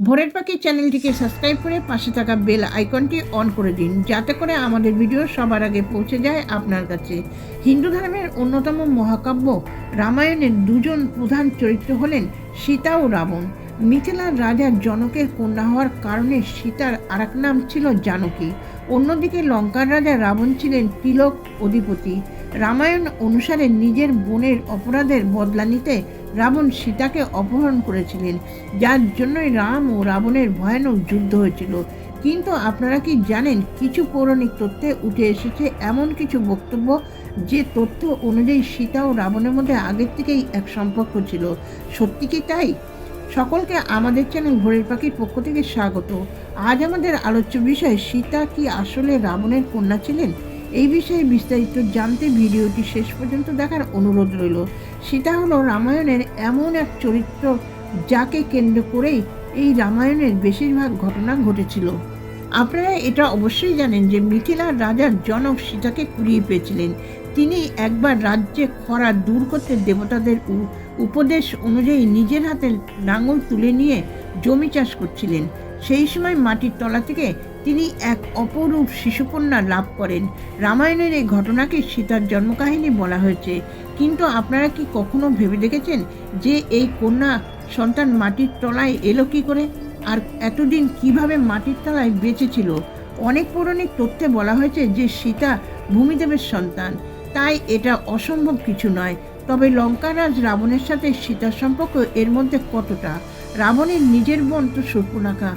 ভোরের পাখি চ্যানেলটিকে সাবস্ক্রাইব করে পাশে থাকা বেল আইকনটি অন করে দিন, যাতে করে আমাদের ভিডিও সবার আগে পৌঁছে যায় আপনার কাছে। হিন্দু ধর্মের অন্যতম মহাকাব্য রামায়ণের দুজন প্রধান চরিত্র হলেন সীতা ও রাবণ। মিথিলার রাজা জনকের কন্যা হওয়ার কারণে সীতার আরেক নাম ছিল জানকী। অন্যদিকে লঙ্কার রাজা রাবণ ছিলেন তিলক অধিপতি। রামায়ণ অনুসারে নিজের বোনের অপরাধের বদলা নিতে রাবণ সীতাকে অপহরণ করেছিলেন। যার জন্যই রাম ও রাবণের ভয়ানক যুদ্ধ হয়েছিল। কিন্তু আপনারা কি জানেন, কিছু পৌরাণিক তথ্যে উঠে এসেছে এমন কিছু বক্তব্য যে তথ্য অনুযায়ী সীতা ও রাবণের মধ্যে আগের থেকেই এক সম্পর্ক ছিল? সত্যি কি তাই? সকলকে আমাদের চ্যানেল ভোরের পাখির পক্ষ থেকে স্বাগত। আজ আমাদের আলোচ্য বিষয়, সীতা কি আসলে রাবণের কন্যা ছিলেন? এই বিষয়ে বিস্তারিত জানতে ভিডিওটি শেষ পর্যন্ত দেখার অনুরোধ রইল। সীতা হলো রামায়ণের এমন এক চরিত্র যাকে কেন্দ্র করেই এই রামায়ণের বেশিরভাগ ঘটনা ঘটেছিল। আপনারা এটা অবশ্যই জানেন যে মিথিলার রাজার জনক সীতাকে কুড়িয়ে পেয়েছিলেন। তিনি একবার রাজ্যে খরা দূর করতে দেবতাদের উপদেশ অনুযায়ী নিজের হাতে নাঙল তুলে নিয়ে জমি চাষ করছিলেন। সেই সময় মাটির তলা থেকে তিনি এক অপরূপ শিশুকন্যা লাভ করেন। রামায়ণের এই ঘটনাকে সীতার জন্মকাহিনী বলা হয়েছে। কিন্তু আপনারা কি কখনো ভেবে দেখেছেন যে এই কন্যা সন্তান মাটির তলায় এলো কী করে? আর এতদিন কীভাবে মাটির তলায় বেঁচে ছিল? অনেক পৌরাণিক তথ্যে বলা হয়েছে যে সীতা ভূমিদেবের সন্তান। তাই এটা অসম্ভব কিছু নয়। তবে লঙ্কারাজ রাবণের সাথে সীতার সম্পর্ক এর মধ্যে কতটা? রাবণের নিজের বোন তো সুর্পনাখা।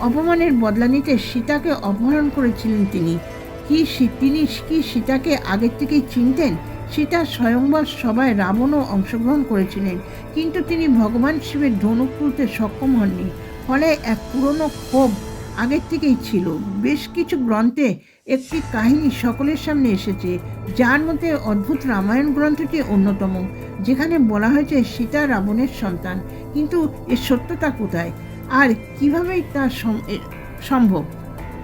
অপমানের বদলা নিতে সীতাকে অপহরণ করেছিলেন তিনি। কি তিনি কি সীতাকে আগের থেকেই চিনতেন? সীতা স্বয়ংবর সবাই রাবণও অংশগ্রহণ করেছিলেন। কিন্তু তিনি ভগবান শিবের ধনুক তুলতে সক্ষম হননি। ফলে এক পুরনো ক্ষোভ আগের থেকেই ছিল। বেশ কিছু গ্রন্থে একটি কাহিনী সকলের সামনে এসেছে, যার মধ্যে অদ্ভুত রামায়ণ গ্রন্থটি অন্যতম, যেখানে বলা হয়েছে সীতা রাবণের সন্তান। কিন্তু এর সত্যতা কোথায়? আর কীভাবে তা সম্ভব?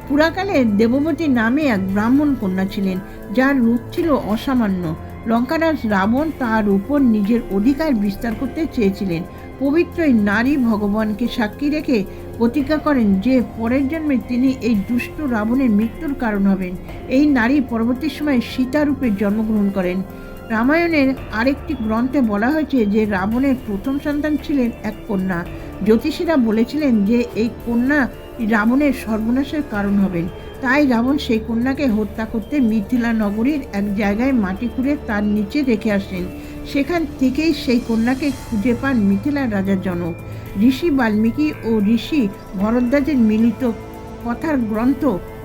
পুরাকালে দেববতী নামে এক ব্রাহ্মণ কন্যা ছিলেন, যার রূপ ছিল অসামান্য। লঙ্কারাজ রাবণ তার উপর নিজের অধিকার বিস্তার করতে চেয়েছিলেন। পবিত্র নারী ভগবানকে সাক্ষী রেখে প্রতিজ্ঞা করেন যে, পরের জন্মে তিনি এই দুষ্ট রাবণের মৃত্যুর কারণ হবেন। এই নারী পরবর্তী সময়ে সীতা রূপে জন্মগ্রহণ করেন। রামায়ণের আরেকটি গ্রন্থে বলা হয়েছে যে, রাবণের প্রথম সন্তান ছিলেন এক কন্যা। জ্যোতিষীরা বলেছিলেন যে এই কন্যা রাবণের সর্বনাশের কারণ হবেন। তাই রাবণ সেই কন্যাকে হত্যা করতে মিথিলা নগরীর এক জায়গায় মাটি খুঁড়ে তার নিচে রেখে আসেন। সেখান থেকেই সেই কন্যাকে খুঁজে পান মিথিলার রাজা জনক। ঋষি বাল্মীকি ও ঋষি ভরদ্বাজের মিলিত কথার গ্রন্থ,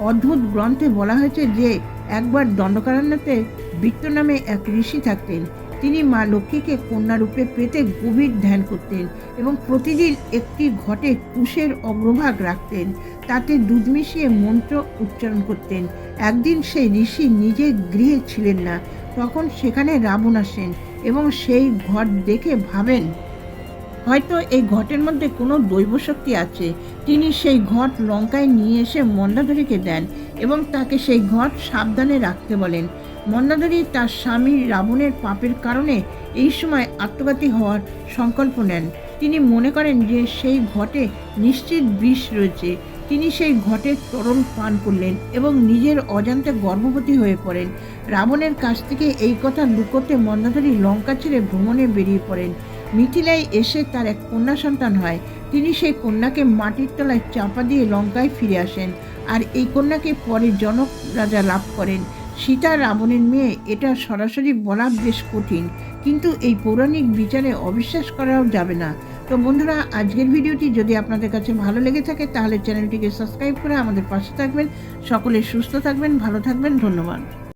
অদ্ভুত গ্রন্থে বলা হয়েছে যে একবার দণ্ডকারণ্যতে বৃত্ত নামে এক ঋষি থাকতেন। তিনি মা লক্ষ্মীকে কন্যারূপে পেতে গভীর ধ্যান করতেন এবং প্রতিদিন একটি ঘটে কুশের অগ্রভাগ রাখতেন। তাতে দুধ মিশিয়ে মন্ত্র উচ্চারণ করতেন। একদিন সেই ঋষি নিজে গৃহে ছিলেন না। তখন সেখানে রাবণ আসেন এবং সেই ঘট দেখে ভাবেন, হয়তো এই ঘটের মধ্যে কোনো দৈব শক্তি আছে। তিনি সেই ঘট লঙ্কায় নিয়ে এসে মন্দাধরীকে দেন। এবং তাকে সেই ঘট সাবধানে রাখতে বলেন। মন্দাধরী তার স্বামী রাবণের পাপের কারণে এই সময় আত্মঘাতী হওয়ার সংকল্প নেন। তিনি মনে করেন যে সেই ঘটে নিশ্চিত বিষ রয়েছে। তিনি সেই ঘটের তরল পান করলেন এবং নিজের অজান্তে গর্ভবতী হয়ে পড়েন। রাবণের কাছ থেকে এই কথা লুকোতে মন্দাধরী লঙ্কা ছেড়ে ভ্রমণে বেরিয়ে পড়েন। মিথিলায় এসে তার এক কন্যা সন্তান হয়। তিনি সেই কন্যাকে মাটির তলায় চাপা দিয়ে লঙ্কায় ফিরে আসেন। আর এই কন্যাকে পরে জনক রাজা লাভ করেন। সীতা রাবণের মেয়ে, এটা সরাসরি বলা বেশ কঠিন, কিন্তু এই পৌরাণিক বিচারে অবিশ্বাস করাও যাবে না। তো বন্ধুরা, আজকের ভিডিওটি যদি আপনাদের কাছে ভালো লেগে থাকে, তাহলে চ্যানেলটিকে সাবস্ক্রাইব করে আমাদের পাশে থাকবেন। সকলে সুস্থ থাকবেন, ভালো থাকবেন, ধন্যবাদ।